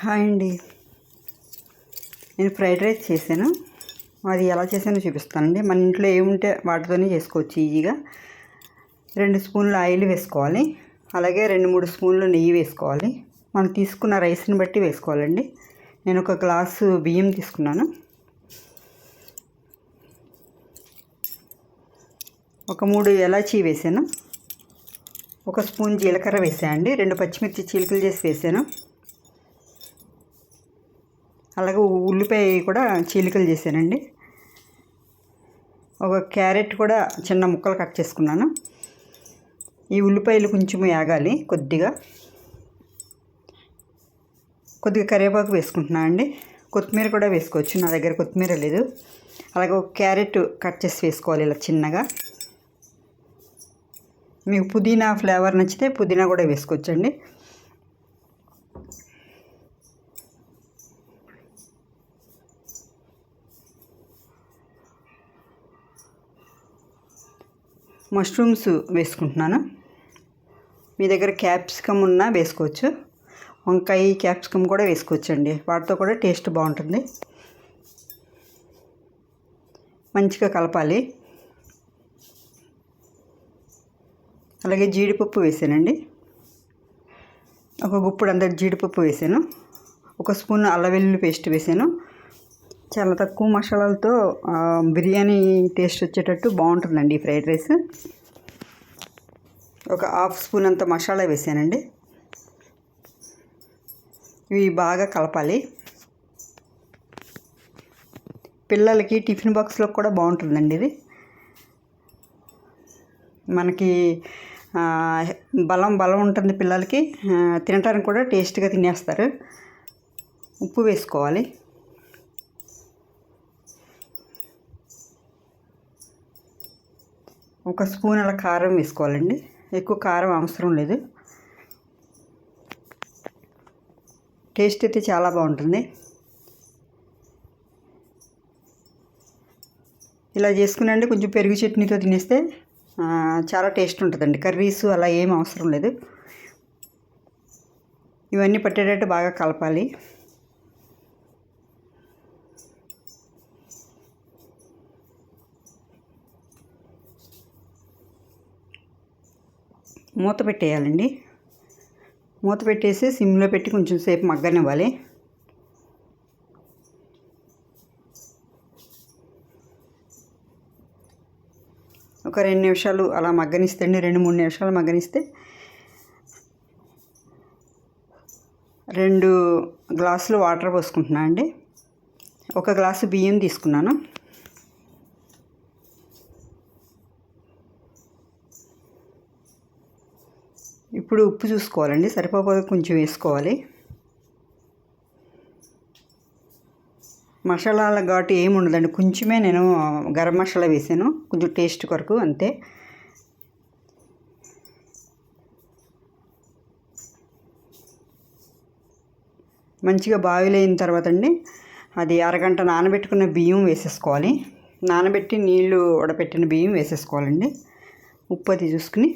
Hi అండి. నేను fried rice చేశాను. అది ఎలా చేశానో చూపిస్తానండి. మన ఇంట్లో ఏముంటే వాటితోనే చేసుకోవచ్చు ఈజీగా. రెండు స్పూన్లు ఆయిల్ వేసుకోవాలి. అలాగే రెండు మూడు స్పూన్లు నెయ్యి వేసుకోవాలి. మనం తీసుకున్న రైస్ని బట్టి వేసుకోవాలండి. నేను ఒక గ్లాసు బియ్యం తీసుకున్నాను. ఒక మూడు ఎలాచీ వేసాను ఒక స్పూన్ జీలకర్ర వేసానండి రెండు పచ్చిమిర్చి చీలికలు చేసి వేసాను అలాగే ఉల్లిపాయ కూడా చీలికలు చేశానండి. ఒక క్యారెట్ కూడా చిన్న ముక్కలు కట్ చేసుకున్నాను. ఈ ఉల్లిపాయలు కొంచెం యాగాలి కొద్దిగా. కొద్దిగా కరివేపాకు వేసుకుంటున్నాను అండి. కొత్తిమీర కూడా వేసుకోవచ్చు నా దగ్గర కొత్తిమీర లేదు. అలాగే ఒక క్యారెట్ కట్ చేసి వేసుకోవాలి ఇలా చిన్నగా. మీకు పుదీనా ఫ్లేవర్ నచ్చితే పుదీనా కూడా వేసుకోవచ్చండి. మష్రూమ్స్ వేసుకుంటున్నాను. మీ దగ్గర క్యాప్సికమ్ ఉన్నా వేసుకోవచ్చు. వంకాయ క్యాప్సికమ్ కూడా వేసుకోవచ్చండి. వాటితో కూడా టేస్ట్ బాగుంటుంది. మంచిగా కలపాలి. అలాగే జీడిపప్పు వేసానండి. ఒక గుప్పుడు అంత జీడిపప్పు వేసాను. ఒక స్పూన్ అల్లవెల్లుల్లి పేస్ట్ వేసాను. చాలా తక్కువ మసాలాలతో బిర్యానీ టేస్ట్ వచ్చేటట్టు బాగుంటుందండి ఈ ఫ్రైడ్ రైస్. ఒక హాఫ్ స్పూన్ అంత మసాలా వేసానండి. ఇవి బాగా కలపాలి. పిల్లలకి టిఫిన్ బాక్స్లో కూడా బాగుంటుందండి ఇది. మనకి బలం బలం ఉంటుంది పిల్లలకి తినటానికి కూడా టేస్ట్గా తినేస్తారు. ఉప్పు వేసుకోవాలి. ఒక స్పూన్ అలా కారం వేసుకోవాలండి. ఎక్కువ కారం అవసరం లేదు. టేస్ట్ అయితే చాలా బాగుంటుంది. ఇలా చేసుకునండి కొంచెం పెరుగు చట్నీతో తినేస్తే చాలా టేస్ట్ ఉంటుందండి. కర్రీస్ అలా ఏం అవసరం లేదు. ఇవన్నీ పట్టేటట్టు బాగా కలపాలి. మూత పెట్టేయాలండి. మూత పెట్టేసి సిమ్లో పెట్టి కొంచెం సేపు మగ్గనివ్వాలి. ఒక రెండు నిమిషాలు అలా మగ్గనిస్తే అండి రెండు మూడు నిమిషాలు మగ్గనిస్తే రెండు గ్లాసులు వాటర్ పోసుకుంటున్నా అండి. ఒక గ్లాసు బియ్యం తీసుకున్నాను. ఇప్పుడు ఉప్పు చూసుకోవాలండి సరిపోకపోతే కొంచెం వేసుకోవాలి. మసాలాల ఘాటు ఏమి ఉండదండి కొంచెమే నేను గరం మసాలా వేసాను కొంచెం టేస్ట్ కొరకు అంతే. మంచిగా బాయిల్ అయిన తర్వాత అండి అది అరగంట నానబెట్టుకున్న బియ్యం వేసేసుకోవాలి. నానబెట్టి నీళ్ళు ఉడపెట్టిన బియ్యం వేసేసుకోవాలండి. ఉప్పు అది చూసుకుని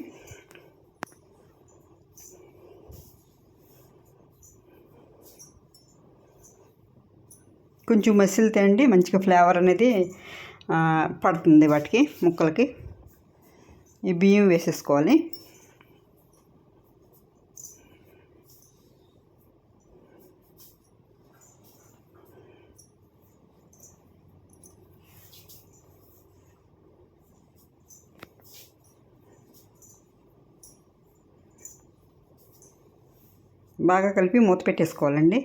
కొంచెం మసిలితే అండి మంచిగా ఫ్లేవర్ అనేది పడుతుంది వాటికి ముక్కలకి. ఈ బియ్యం వేసేసుకోవాలి. బాగా కలిపి మూత పెట్టేసుకోవాలండి.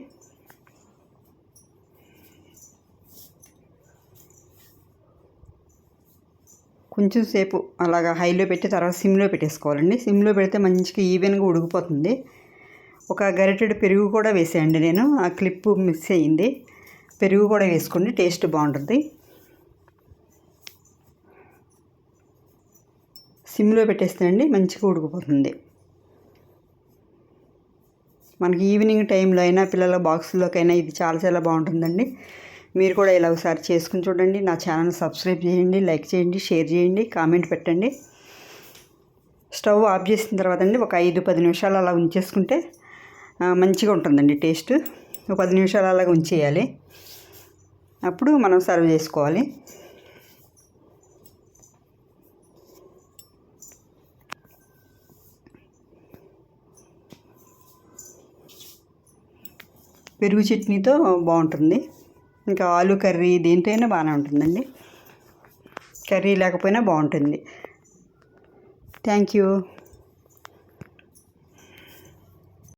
కొంచెం సేపు అలాగా హైలో పెట్టి తర్వాత సిమ్లో పెట్టేసుకోవాలండి. సిమ్లో పెడితే మంచిగా ఈవెన్గా ఉడికిపోతుంది. ఒక గరిటెడు పెరుగు కూడా వేసేయండి నేను. ఆ క్లిప్ మిక్స్ అయ్యింది. పెరుగు కూడా వేసుకోండి టేస్ట్ బాగుంటుంది. సిమ్లో పెట్టేస్తే అండి మంచిగా ఉడికిపోతుంది. మనకి ఈవినింగ్ టైంలో అయినా పిల్లల బాక్సుల్లోకైనా ఇది చాలా చాలా బాగుంటుందండి. మీరు కూడా ఇలా ఒకసారి చేసుకుని చూడండి. నా ఛానల్ సబ్స్క్రైబ్ చేయండి లైక్ చేయండి షేర్ చేయండి కామెంట్ పెట్టండి. స్టవ్ ఆఫ్ చేసిన తర్వాత అండి ఒక ఐదు పది నిమిషాలు అలా ఉంచేసుకుంటే మంచిగా ఉంటుందండి టేస్ట్. ఒక పది నిమిషాలు అలాగ ఉంచేయాలి. అప్పుడు మనం సర్వ్ చేసుకోవాలి. పెరుగు చట్నీతో బాగుంటుంది. ఇంకా ఆలు కర్రీ దీంతోనే బాగానే ఉంటుందండి. కర్రీ లేకపోయినా బాగుంటుంది. Thank you.